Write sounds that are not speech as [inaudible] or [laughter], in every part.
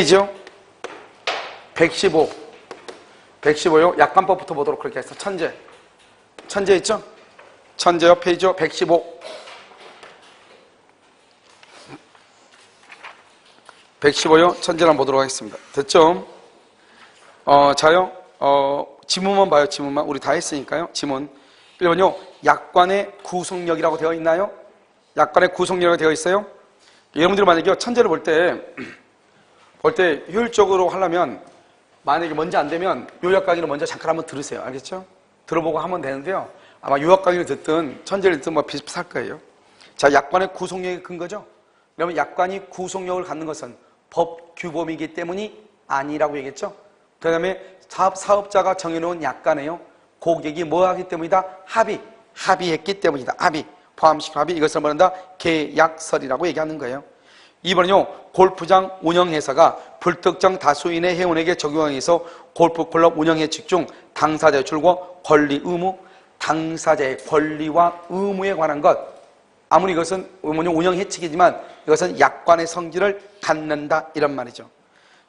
이죠? 115 115요? 약관법부터 보도록 그렇게 해서 천재. 천재 있죠? 천재요 페이지요 115 115요? 천재를 한번 보도록 하겠습니다. 됐죠 어 자요 어 지문만 봐요 지문만 우리 다 했으니까요 지문 1번요 약관의 구속력이라고 되어 있나요 약관의 구속력이 되어 있어요 여러분들이 만약에 천재를 볼 때 [clears throat] 볼 때 효율적으로 하려면 만약에 먼저 안 되면 요약 강의를 먼저 잠깐 한번 들으세요. 알겠죠? 들어보고 하면 되는데요. 아마 요약 강의를 듣든 천재를 듣든 뭐 비슷할 거예요. 자, 약관의 구속력이 근거죠? 그러면 약관이 구속력을 갖는 것은 법 규범이기 때문이 아니라고 얘기했죠? 그 다음에 사업, 사업자가 정해놓은 약관에요. 고객이 뭐 하기 때문이다? 합의. 합의했기 때문이다. 합의. 포함식 합의. 이것을 말한다. 계약설이라고 얘기하는 거예요. 2번은요, 골프장 운영회사가 불특정 다수인의 회원에게 적용하기 위해서 골프클럽 운영회칙 중 당사자의 출과 권리 의무, 당사자의 권리와 의무에 관한 것. 아무리 이것은 운영회칙이지만 이것은 약관의 성질을 갖는다. 이런 말이죠.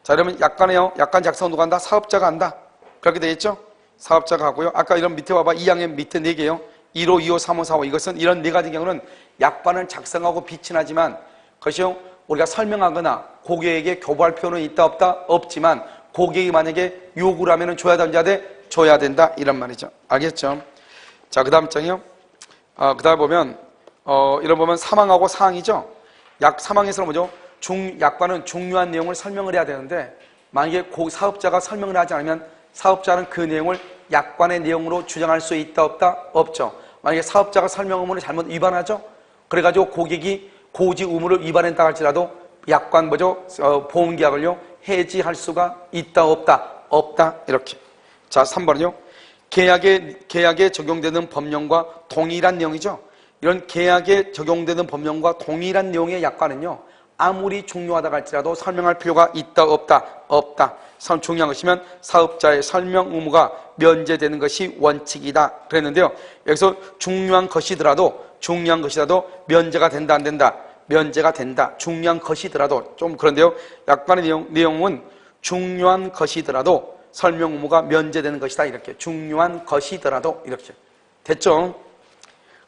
자, 그러면 약관에요. 약관 작성 누가 한다? 사업자가 한다. 그렇게 되겠죠? 사업자가 하고요. 아까 이런 밑에 봐봐. 2항의 밑에 4개요. 1호, 2호, 3호, 4호. 이것은 이런 네 가지 경우는 약관을 작성하고 빛이 나지만 그것이요. 우리가 설명하거나 고객에게 교부할 필요는 있다 없다 없지만 고객이 만약에 요구를 하면 줘야 된다 돼 줘야 된다 이런 말이죠 알겠죠 자 그 다음 장이요 어, 그 다음 보면 어, 이런 보면 사망하고 사항이죠 약 사망에서는 뭐죠 중 약관은 중요한 내용을 설명을 해야 되는데 만약에 고 사업자가 설명을 하지 않으면 사업자는 그 내용을 약관의 내용으로 주장할 수 있다 없다? 없죠. 만약에 사업자가 설명 의무를 잘못 위반하죠? 그래가지고 고객이 고지 의무를 위반했다 할지라도 약관 뭐죠? 어, 보험 계약을요 해지할 수가 있다 없다? 없다? 이렇게. 자 3번은요. 계약에 계약에 적용되는 법령과 동일한 내용이죠? 이런 계약에 적용되는 법령과 동일한 내용의 약관은요 아무리 중요하다 할지라도 설명할 필요가 있다 없다 없다. 중요한 것이면 사업자의 설명 의무가 면제되는 것이 원칙이다. 그랬는데요. 여기서 중요한 것이더라도 중요한 것이라도 면제가 된다 안 된다? 면제가 된다. 중요한 것이더라도. 좀 그런데요. 약관의 내용, 내용은 중요한 것이더라도 설명 의무가 면제되는 것이다. 이렇게. 중요한 것이더라도. 이렇게. 됐죠?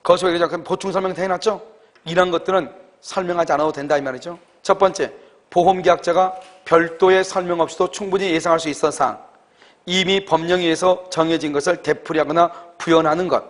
거기서 얘기하자. 보충 설명 다 해놨죠? 이런 것들은 설명하지 않아도 된다 이 말이죠 첫 번째 보험계약자가 별도의 설명 없이도 충분히 예상할 수 있었던 사항 이미 법령에 의해서 정해진 것을 되풀이하거나 부연하는 것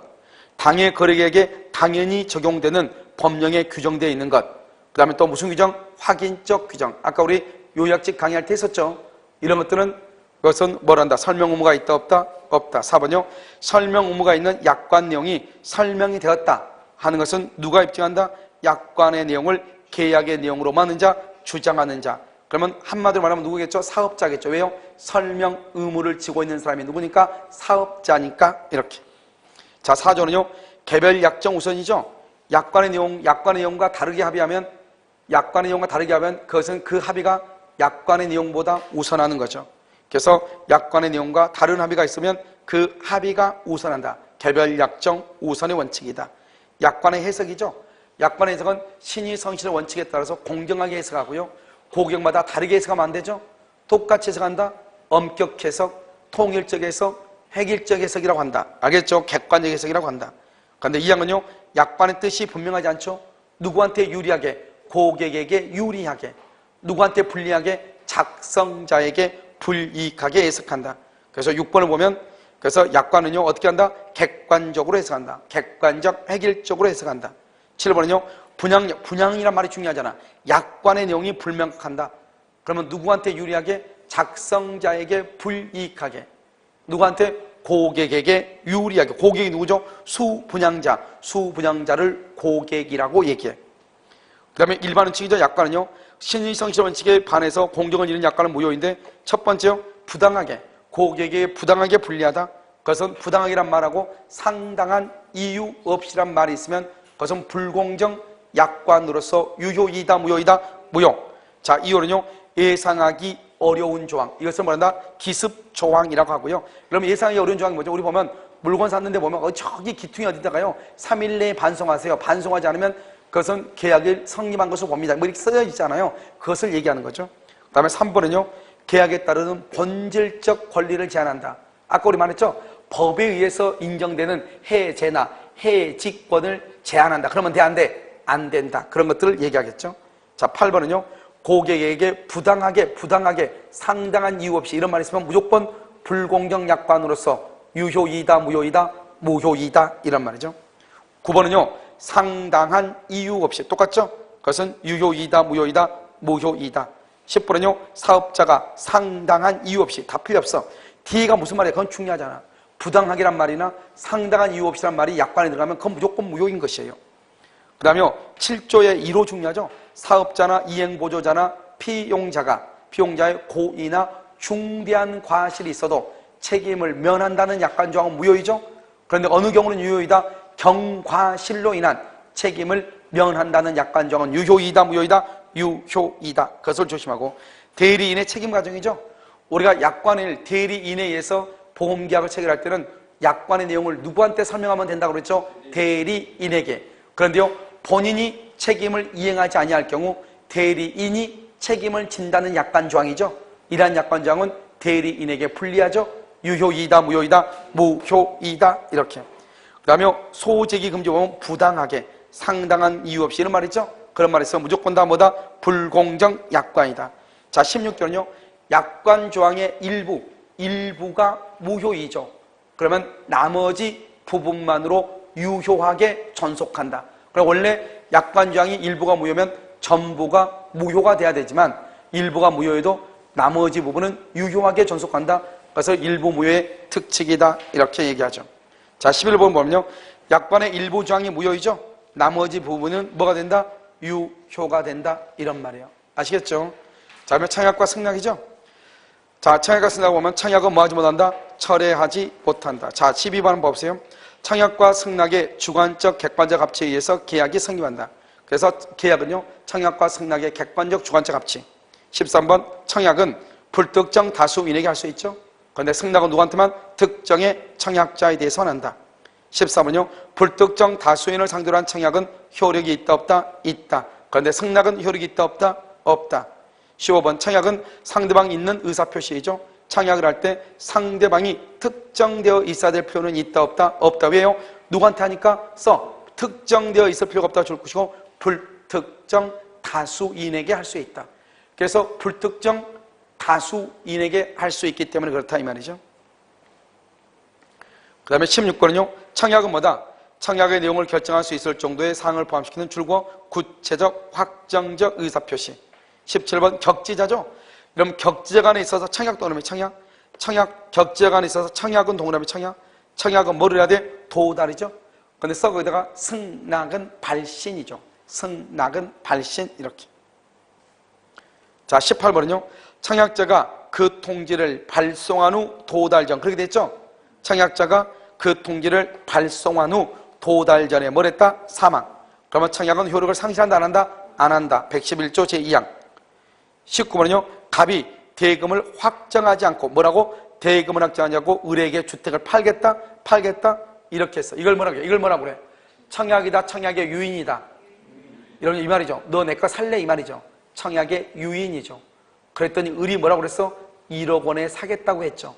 당해 거래객에게 당연히 적용되는 법령에 규정되어 있는 것. 그 다음에 또 무슨 규정? 확인적 규정. 아까 우리 요약집 강의할 때 했었죠. 이런 것들은 그것은 뭘한다? 설명 의무가 있다 없다? 없다. 4번요. 설명 의무가 있는 약관 내용이 설명이 되었다 하는 것은 누가 입증한다? 약관의 내용을 계약의 내용으로 만든 자, 주장하는 자. 그러면 한마디로 말하면 누구겠죠? 사업자겠죠. 왜요? 설명 의무를 지고 있는 사람이 누구니까? 사업자니까 이렇게. 자, 4조는요. 개별 약정 우선이죠. 약관의 내용, 약관의 내용과 다르게 합의하면 약관의 내용과 다르게 하면 그것은 그 합의가 약관의 내용보다 우선하는 거죠. 그래서 약관의 내용과 다른 합의가 있으면 그 합의가 우선한다. 개별 약정 우선의 원칙이다. 약관의 해석이죠. 약관의 해석은 신의 성실의 원칙에 따라서 공정하게 해석하고요. 고객마다 다르게 해석하면 안 되죠. 똑같이 해석한다. 엄격 해석, 통일적 해석, 획일적 해석이라고 한다. 알겠죠? 객관적 해석이라고 한다. 그런데 이 양은요, 약관의 뜻이 분명하지 않죠? 누구한테 유리하게? 고객에게 유리하게. 누구한테 불리하게? 작성자에게 불이익하게 해석한다. 그래서 6번을 보면 그래서 약관은요, 어떻게 한다? 객관적으로 해석한다. 객관적, 획일적으로 해석한다. 7번은요, 분양, 분양이란 말이 중요하잖아. 약관의 내용이 불명확한다. 그러면 누구한테 유리하게? 작성자에게 불이익하게. 누구한테? 고객에게 유리하게. 고객이 누구죠? 수분양자. 수분양자를 고객이라고 얘기해. 그 다음에 일반 원칙이죠. 약관은요. 신의성실 원칙에 반해서 공정을 이루는 약관은 무효인데 첫 번째요. 부당하게. 고객에게 부당하게 불리하다. 그것은 부당하게란 말하고 상당한 이유 없이란 말이 있으면 그것은 불공정 약관으로서 유효이다 무효이다 무효. 자 이유는요. 예상하기 어려운 조항. 이것을 뭐란다? 기습 조항이라고 하고요. 그럼 예상하기 어려운 조항이 뭐죠? 우리 보면 물건 샀는데 보면 어, 저기 기퉁이 어디다가요? 3일 내에 반송하세요. 반송하지 않으면 그것은 계약을 성립한 것으로 봅니다. 뭐 이렇게 써져 있잖아요. 그것을 얘기하는 거죠. 그 다음에 3번은요. 계약에 따르는 본질적 권리를 제한한다. 아까 우리 말했죠? 법에 의해서 인정되는 해제나 해직권을 제한한다. 그러면 돼, 안 돼? 안 된다. 그런 것들을 얘기하겠죠. 자, 8번은요. 고객에게 부당하게, 부당하게 상당한 이유 없이 이런 말 있으면 무조건 불공정 약관으로서 유효이다, 무효이다, 무효이다. 이런 말이죠. 9번은요. 상당한 이유 없이 똑같죠? 그것은 유효이다, 무효이다, 무효이다. 10번은요. 사업자가 상당한 이유 없이 다 필요 없어. D가 무슨 말이야? 그건 중요하잖아. 부당하게란 말이나 상당한 이유 없이란 말이 약관에 들어가면 그건 무조건 무효인 것이에요. 그 다음에 7조의 1호 중요하죠. 사업자나 이행보조자나 피용자가 피용자의 고의나 중대한 과실이 있어도 책임을 면한다는 약관 조항은 무효이죠. 그런데 어느 경우는 유효이다? 경과실로 인한 책임을 면한다는 약관 조항은 유효이다, 무효이다? 유효이다. 그것을 조심하고 대리인의 책임 과정이죠. 우리가 약관을 대리인에 의해서 보험계약을 체결할 때는 약관의 내용을 누구한테 설명하면 된다고 그랬죠? 대리인에게. 그런데요, 본인이 책임을 이행하지 아니할 경우 대리인이 책임을 진다는 약관 조항이죠. 이러한 약관 조항은 대리인에게 불리하죠. 유효이다, 무효이다, 무효이다 이렇게. 그 다음에 소재기 금지 보면 부당하게 상당한 이유 없이 이런 말이죠. 그런 말에서 무조건 다 뭐다? 불공정 약관이다. 자, 16조는요. 약관 조항의 일부, 일부가 무효이죠. 그러면 나머지 부분만으로 유효하게 전속한다. 그럼 원래 약관 조항이 일부가 무효면 전부가 무효가 돼야 되지만 일부가 무효해도 나머지 부분은 유효하게 전속한다. 그래서 일부 무효의 특칙이다. 이렇게 얘기하죠. 자, 11번 보면요. 약관의 일부 조항이 무효이죠. 나머지 부분은 뭐가 된다? 유효가 된다. 이런 말이에요. 아시겠죠? 자, 그러면 청약과 승낙이죠. 자, 청약과 승낙 보면 청약은 뭐 하지 못한다? 철회하지 못한다. 자, 12번 한번 보세요. 청약과 승낙의 주관적 객관적 합치에 의해서 계약이 성립한다. 그래서 계약은요. 청약과 승낙의 객관적 주관적 합치. 13번 청약은 불특정 다수인에게 할 수 있죠. 그런데 승낙은 누구한테만 특정의 청약자에 대해서 한다. 14번요. 불특정 다수인을 상대로 한 청약은 효력이 있다 없다? 있다. 그런데 승낙은 효력이 있다 없다? 없다. 15번 청약은 상대방 있는 의사표시이죠. 청약을 할 때 상대방이 특정되어 있어야 될 필요는 있다 없다? 없다. 왜요? 누구한테 하니까 써. 특정되어 있을 필요가 없다 줄 것이고 불특정 다수인에게 할 수 있다. 그래서 불특정 다수인에게 할 수 있기 때문에 그렇다 이 말이죠. 그 다음에 16번은요. 청약은 뭐다? 청약의 내용을 결정할 수 있을 정도의 사항을 포함시키는 줄과 구체적 확정적 의사표시. 17번 격지자죠. 그럼 격지자가 안에 있어서 청약 동그라미 청약. 청약 격지자가 안에 있어서 청약은 동그라미 청약. 청약은 뭐를 해야 돼? 도달이죠. 근데 써 거기다가 승낙은 발신이죠. 승낙은 발신 이렇게. 자 18번은요. 청약자가 그 통지를 발송한 후 도달 전 그렇게 됐죠? 청약자가 그 통지를 발송한 후 도달 전에 뭘 했다? 사망. 그러면 청약은 효력을 상실한다 안 한다? 안 한다. 111조 제2항. 19번은요. 갑이 대금을 확정하지 않고 뭐라고? 대금을 확정하지 않고 을에게 주택을 팔겠다? 팔겠다? 이렇게 했어. 이걸 뭐라고 해? 이걸 뭐라고 그래? 청약이다. 청약의 유인이다. 이런 이 말이죠. 너 내 거 살래? 이 말이죠. 청약의 유인이죠. 그랬더니 을이 뭐라고 그랬어? 1억 원에 사겠다고 했죠.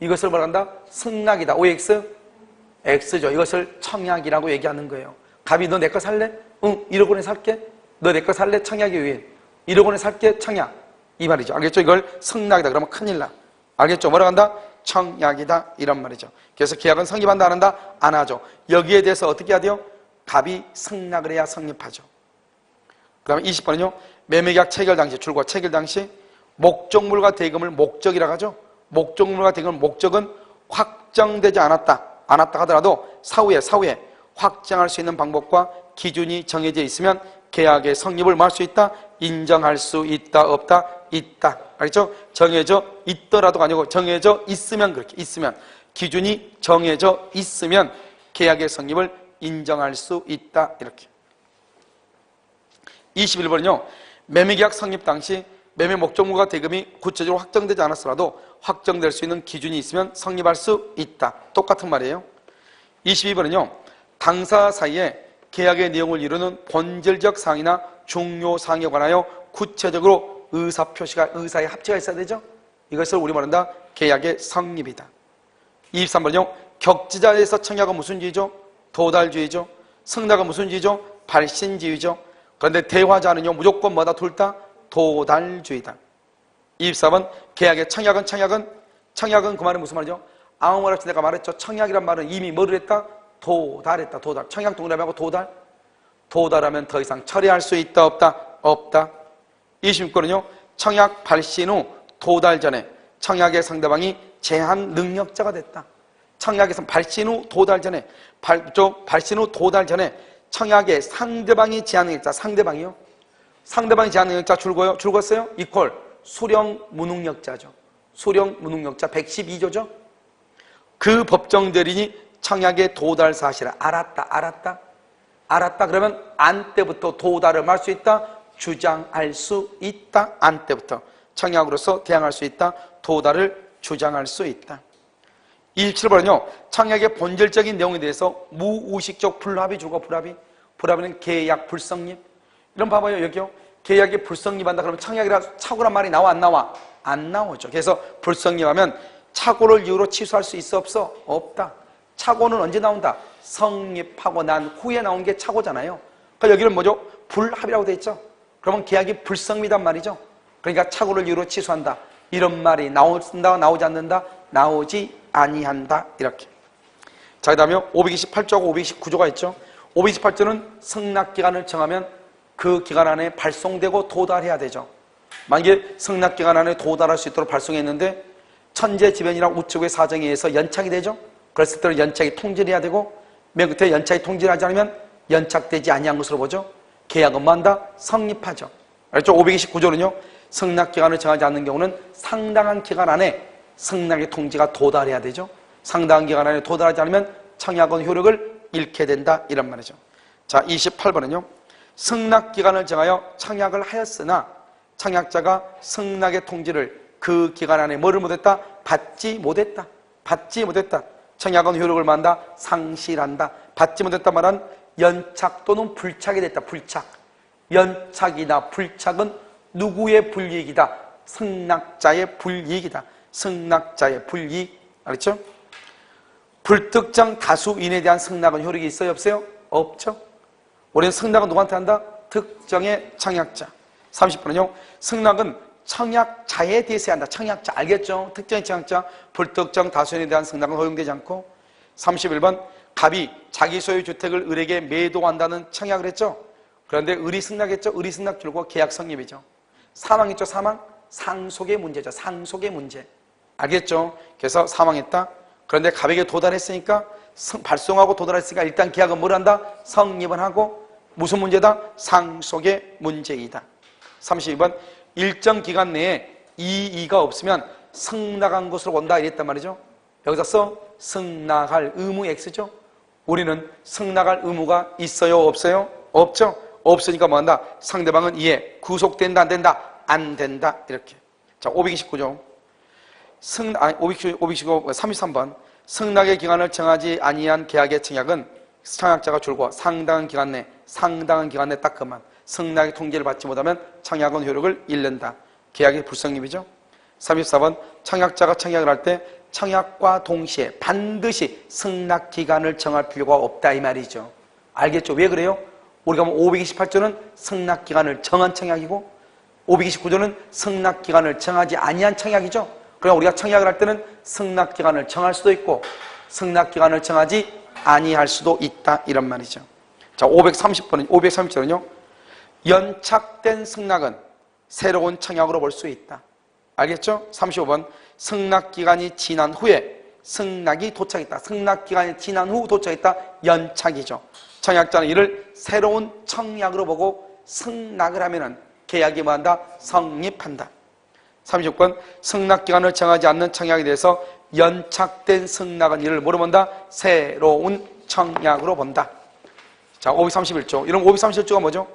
이것을 뭐라 한다? 승낙이다. OX? X죠. 이것을 청약이라고 얘기하는 거예요. 갑이 너 내 거 살래? 응, 1억 원에 살게. 너 내 거 살래? 청약의 유인. 1억 원에 살게. 청약. 이 말이죠. 알겠죠? 이걸 승낙이다. 그러면 큰일 나. 알겠죠? 뭐라고 한다? 청약이다. 이런 말이죠. 그래서 계약은 성립한다, 안 한다? 안 하죠. 여기에 대해서 어떻게 해야 돼요? 갑이 승낙을 해야 성립하죠. 그 다음에 20번은요. 매매계약 체결 당시, 줄과 체결 당시 목적물과 대금을 목적이라고 하죠. 목적물과 대금 목적은 확정되지 않았다. 않았다 하더라도 사후에 사후에 확정할 수 있는 방법과 기준이 정해져 있으면 계약의 성립을 뭐 할 수 있다? 인정할 수 있다 없다? 있다. 알겠죠? 정해져 있더라도가 아니고 정해져 있으면 그렇게 있으면 기준이 정해져 있으면 계약의 성립을 인정할 수 있다. 이렇게. 21번은요. 매매계약 성립 당시 매매 목적물과 대금이 구체적으로 확정되지 않았더라도 확정될 수 있는 기준이 있으면 성립할 수 있다. 똑같은 말이에요. 22번은요. 당사 사이에 계약의 내용을 이루는 본질적 사항이나 중요 사항에 관하여 구체적으로 의사 표시가 의사의 합체가 있어야 되죠. 이것을 우리 말한다. 계약의 성립이다. 23번은요. 격지자에서 청약은 무슨 주의죠? 도달주의죠. 승낙은 무슨 주의죠? 발신주의죠. 그런데 대화자는요. 무조건 뭐다 둘 다 도달주의다. 24번 계약의 청약은 청약은 청약은 그 말은 무슨 말이죠? 아무 말 없이 내가 말했죠. 청약이란 말은 이미 뭐를 했다? 도달했다. 도달. 청약 동일하고 도달. 도달하면 더 이상 처리할 수 있다 없다? 없다. 26번은요. 청약 발신 후 도달 전에 청약의 상대방이 제한 능력자가 됐다. 청약에서 발신 후 도달 전에 발, 저 발신 후 도달 전에 청약의 상대방이 제한 능력자 상대방이요. 상대방이 제한 능력자 줄고요. 줄었어요? 이퀄 수령 무능력자죠. 수령 무능력자 112조죠. 그 법정 대리인이 청약의 도달 사실을 알았다. 알았다. 알았다. 그러면 안 때부터 도달을 말 수 있다. 주장할 수 있다. 안 때부터 청약으로서 대항할 수 있다. 도달을 주장할 수 있다. 27번은요. 청약의 본질적인 내용에 대해서 무의식적 불합의 주고 불합의. 불합의는 계약 불성립. 이런 봐봐요. 여기요. 계약이 불성립한다 그러면 청약이라 착오란 말이 나와 안 나와? 안 나오죠. 그래서 불성립하면 착오를 이유로 취소할 수 있어 없어? 없다. 착오는 언제 나온다? 성립하고 난 후에 나온 게 착오잖아요. 그러니까 여기는 뭐죠? 불합이라고 돼 있죠. 그러면 계약이 불성립이란 말이죠. 그러니까 착오를 이유로 취소한다. 이런 말이 나온다, 나오지 않는다, 나오지 아니한다. 이렇게. 자, 그 다음에 528조하고 529조가 있죠. 528조는 승낙기간을 정하면 그 기간 안에 발송되고 도달해야 되죠. 만약에 승낙기간 안에 도달할 수 있도록 발송했는데 천재지변이랑 우측의 사정에 의해서 연착이 되죠. 그랬을 때는 연착이 통지해야 되고 맨 끝에 연착이 통지하지 않으면 연착되지 아니한 것으로 보죠. 계약은 뭐한다? 성립하죠. 알죠? 529조는요. 승낙 기간을 정하지 않는 경우는 상당한 기간 안에 승낙의 통지가 도달해야 되죠. 상당한 기간 안에 도달하지 않으면 청약은 효력을 잃게 된다 이런 말이죠. 자, 28번은요. 승낙 기간을 정하여 청약을 하였으나 청약자가 승낙의 통지를 그 기간 안에 뭐를 못했다? 받지 못했다. 받지 못했다. 청약은 효력을 만다 상실한다. 받지 못했다 말은 연착 또는 불착이 됐다. 불착. 연착이나 불착은 누구의 불이익이다? 승낙자의 불이익이다. 승낙자의 불이익. 알았죠? 불특정 다수인에 대한 승낙은 효력이 있어요? 없어요? 없죠? 우리는 승낙은 누구한테 한다? 특정의 청약자. 30번은요. 승낙은 청약자에 대해서 한다. 청약자 알겠죠? 특정의 청약자. 불특정 다수인에 대한 승낙은 허용되지 않고 31번 갑이 자기 소유 주택을 을에게 매도한다는 청약을 했죠. 그런데 을이 승낙했죠. 을이 승낙 줄고 계약 성립이죠. 사망했죠. 사망. 상속의 문제죠. 상속의 문제. 알겠죠? 그래서 사망했다. 그런데 갑에게 도달했으니까 발송하고 도달했으니까 일단 계약은 뭘 한다? 성립을 하고 무슨 문제다? 상속의 문제이다. 32번 일정 기간 내에 이의가 없으면 승낙한 것으로 본다 이랬단 말이죠. 여기서 써 승낙할 의무 X죠. 우리는 승낙할 의무가 있어요 없어요? 없죠. 없으니까 뭐 한다? 상대방은 이해 구속된다 안 된다? 안 된다 이렇게. 자 529조. 승, 아니, 529, 529, 33번. 승낙의 기간을 정하지 아니한 계약의 청약은 청약자가 줄고 상당한 기간 내, 상당한 기간 내 딱 그만. 승낙의 통지를 받지 못하면 청약은 효력을 잃는다. 계약의 불성립이죠. 34번. 청약자가 청약을 할때 청약과 동시에 반드시 승낙 기간을 정할 필요가 없다 이 말이죠. 알겠죠? 왜 그래요? 우리가 528조는 승낙 기간을 정한 청약이고 529조는 승낙 기간을 정하지 아니한 청약이죠. 그러나 우리가 청약을 할 때는 승낙 기간을 정할 수도 있고 승낙 기간을 정하지 아니할 수도 있다 이런 말이죠. 자, 530번은 530조는요. 연착된 승낙은 새로운 청약으로 볼 수 있다. 알겠죠? 35번 승낙 기간이 지난 후에 승낙이 도착했다. 승낙 기간이 지난 후 도착했다. 연착이죠. 청약자는 이를 새로운 청약으로 보고 승낙을 하면 은 계약이 뭐한다? 성립한다. 36번 승낙기간을 정하지 않는 청약에 대해서 연착된 승낙은 이를 뭐로 본다? 새로운 청약으로 본다. 자, 531조. 이런 531조가 뭐죠?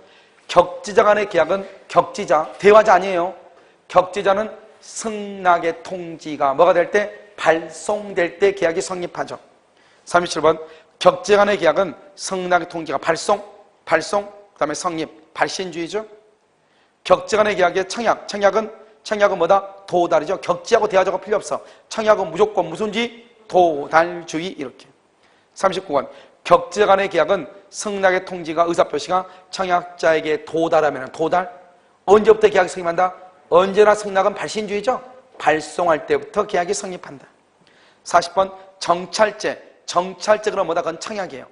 격지자 간의 계약은 격지자, 대화자 아니에요. 격제자는 승낙의 통지가 뭐가 될 때 발송될 때 계약이 성립하죠. 37번 격제 간의 계약은 승낙의 통지가 발송, 발송, 그 다음에 성립, 발신주의죠. 격제 간의 계약의 청약, 청약은 청약은 뭐다? 도달이죠. 격지하고 대화자가 필요 없어. 청약은 무조건 무슨지 도달주의 이렇게. 39번 격제 간의 계약은 승낙의 통지가 의사표시가 청약자에게 도달하면 도달 언제부터 계약이 성립한다? 언제나 승낙은 발신주의죠. 발송할 때부터 계약이 성립한다. 40번 정찰제 정찰제 그럼 뭐다? 그건 청약이에요.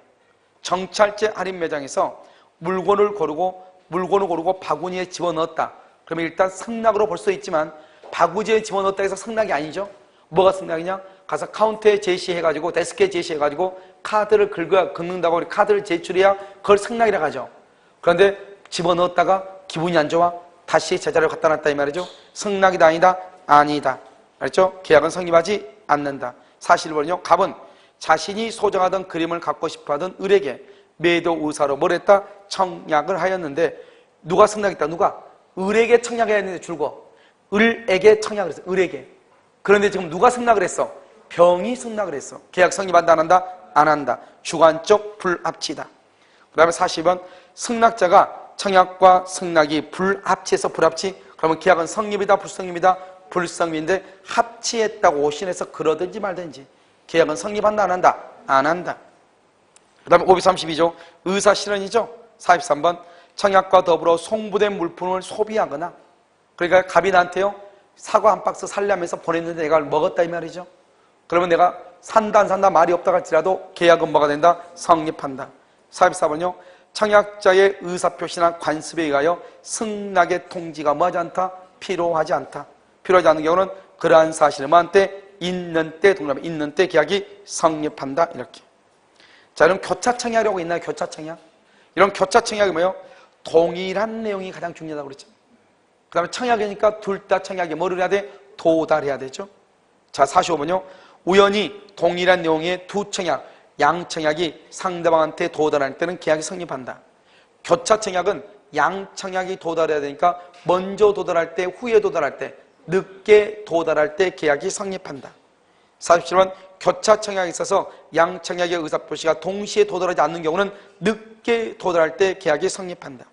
정찰제 할인 매장에서 물건을 고르고 물건을 고르고 바구니에 집어넣었다. 그러면 일단 승낙으로 볼 수 있지만 바구니에 집어넣었다 해서 승낙이 아니죠. 뭐가 승낙이냐? 가서 카운터에 제시해가지고 데스크에 제시해가지고 카드를 긁어야 긁는다고 우리 카드를 제출해야 그걸 승낙이라고 하죠. 그런데 집어넣었다가 기분이 안 좋아 다시 제자리로 갖다 놨다 이 말이죠. 승낙이다 아니다? 아니다. 알죠? 계약은 성립하지 않는다. 사실은요. 갑은 자신이 소장하던 그림을 갖고 싶어하던 을에게 매도 의사로 뭘 했다? 청약을 하였는데 누가 승낙했다? 누가? 을에게 청약해야 했는데 줄고 을에게 청약을 했어. 을에게. 그런데 지금 누가 승낙을 했어? 병이 승낙을 했어. 계약 성립한다 안 한다? 안 한다. 주관적 불합치다. 그 다음에 40번 승낙자가 청약과 승낙이 불합치해서 불합치 그러면 계약은 성립이다 불성립이다 불성립인데 합치했다고 오신해서 그러든지 말든지 계약은 성립한다 안 한다? 안 한다. 그 다음에 532조 의사실현이죠. 43번 청약과 더불어 송부된 물품을 소비하거나 그러니까 갑이 나한테요 사과 한 박스 살려면서 보냈는데 내가 먹었다 이 말이죠. 그러면 내가 산다 안 산다 말이 없다 할지라도 계약은 뭐가 된다? 성립한다. 44번요. 청약자의 의사표시나 관습에 의하여 승낙의 통지가 뭐하지 않다? 필요하지 않다. 필요하지 않은 경우는 그러한 사실을 뭐한테 있는 때 동그라미 있는 때 계약이 성립한다 이렇게. 자 그럼 교차 청약이라고 있나요? 교차 청약? 이런 교차 청약이 뭐예요? 동일한 내용이 가장 중요하다고 그랬죠. 그 다음에 청약이니까 둘 다 청약에 뭐를 해야 돼? 도달해야 되죠. 자 45번요. 우연히 동일한 내용의 두 청약, 양청약이 상대방한테 도달할 때는 계약이 성립한다. 교차 청약은 양청약이 도달해야 되니까 먼저 도달할 때, 후에 도달할 때, 늦게 도달할 때 계약이 성립한다. 47번 교차 청약에 있어서 양청약의 의사 표시가 동시에 도달하지 않는 경우는 늦게 도달할 때 계약이 성립한다.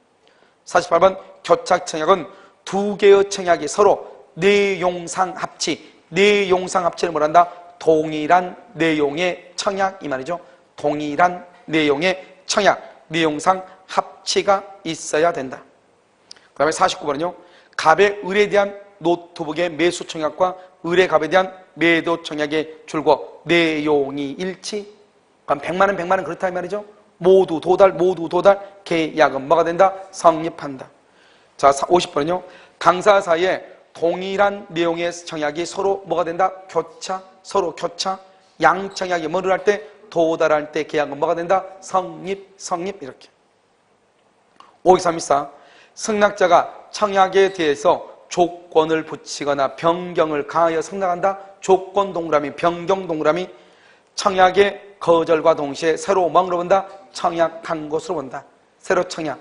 48번 교차 청약은 두 개의 청약이 서로 내용상 합치, 내용상 합치를 뭐란다? 동일한 내용의 청약 이 말이죠. 동일한 내용의 청약, 내용상 합치가 있어야 된다. 그 다음에 49번은요. 갑의 을에 대한 노트북의 매수 청약과 을의 갑에 대한 매도 청약의 줄과 내용이 일치. 그럼 100만 원, 100만 원 그렇다 이 말이죠. 모두 도달, 모두 도달, 계약은 뭐가 된다? 성립한다. 자, 50번은요. 당사 사이에 동일한 내용의 청약이 서로 뭐가 된다? 교차, 서로 교차. 양청약이 뭐를 할 때? 도달할 때 계약은 뭐가 된다? 성립, 성립 이렇게. 5234 승낙자가 청약에 대해서 조건을 붙이거나 변경을 가하여 승낙한다. 조건 동그라미, 변경 동그라미 청약의 거절과 동시에 새로 뭐로 본다? 청약한 것으로 본다. 새로 청약.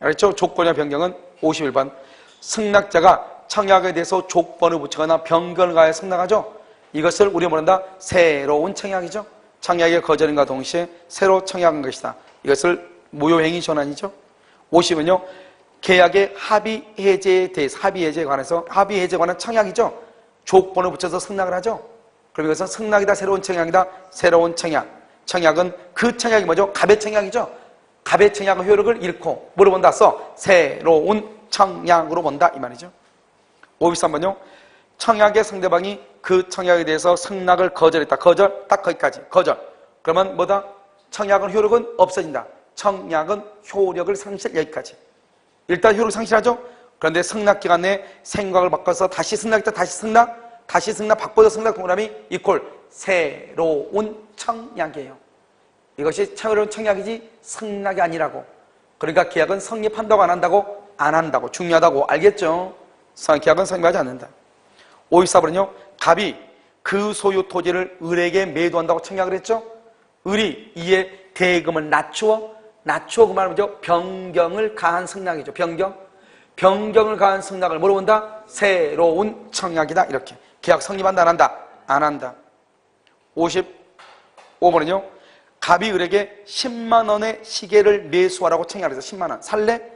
알겠죠? 조건의 변경은 51번. 승낙자가 청약에 대해서 조건을 붙이거나 변경을 가하여 승낙하죠. 이것을 우리가 뭐란다? 새로운 청약이죠. 청약의 거절인과 동시에 새로 청약한 것이다. 이것을 무효행위 전환이죠. 50은요. 계약의 합의 해제에 대해서 합의 해제에 관해서 합의 해제에 관한 청약이죠. 조건을 붙여서 승낙을 하죠. 그럼 이것은 승낙이다 새로운 청약이다 새로운 청약. 청약은 그 청약이 뭐죠? 갑의 청약이죠. 갑의 청약의 효력을 잃고 뭐로 본다 써? 새로운 청약으로 본다 이 말이죠. 53번요. 청약의 상대방이 그 청약에 대해서 승낙을 거절했다. 거절 딱 거기까지. 거절. 그러면 뭐다? 청약은 효력은 없어진다. 청약은 효력을 상실 여기까지. 일단 효력 상실하죠. 그런데 승낙 기간 내에 생각을 바꿔서 다시 승낙했다. 다시 승낙, 다시 승낙 바꿔서 승낙 동그라미 이퀄 새로운 청약이에요. 이것이 새로운 청약이지 승낙이 아니라고. 그러니까 계약은 성립한다고 안 한다고? 안 한다고. 중요하다고. 알겠죠? 계약은 성립하지 않는다. 54번은요. 갑이 그 소유 토지를 을에게 매도한다고 청약을 했죠. 을이 이에 대금을 낮추어 낮추어 그 말은 뭐죠? 변경을 가한 승낙이죠. 변경. 변경을 가한 승낙을 뭐로 본다? 새로운 청약이다. 이렇게. 계약 성립한다, 안 한다? 안 한다. 55번은요. 갑이 을에게 10만 원의 시계를 매수하라고 청약을 해서 10만 원. 살래?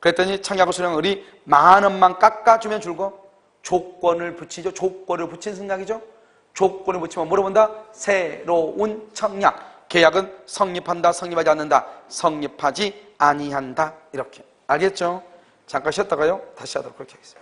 그랬더니 청약을 수령 을이 만 원만 깎아주면 줄고 조건을 붙이죠. 조건을 붙인 승낙이죠. 조건을 붙이면 뭐로 본다? 새로운 청약. 계약은 성립한다, 성립하지 않는다. 성립하지 아니한다. 이렇게. 알겠죠? 잠깐 쉬었다가요. 다시 하도록 그렇게 하겠습니다.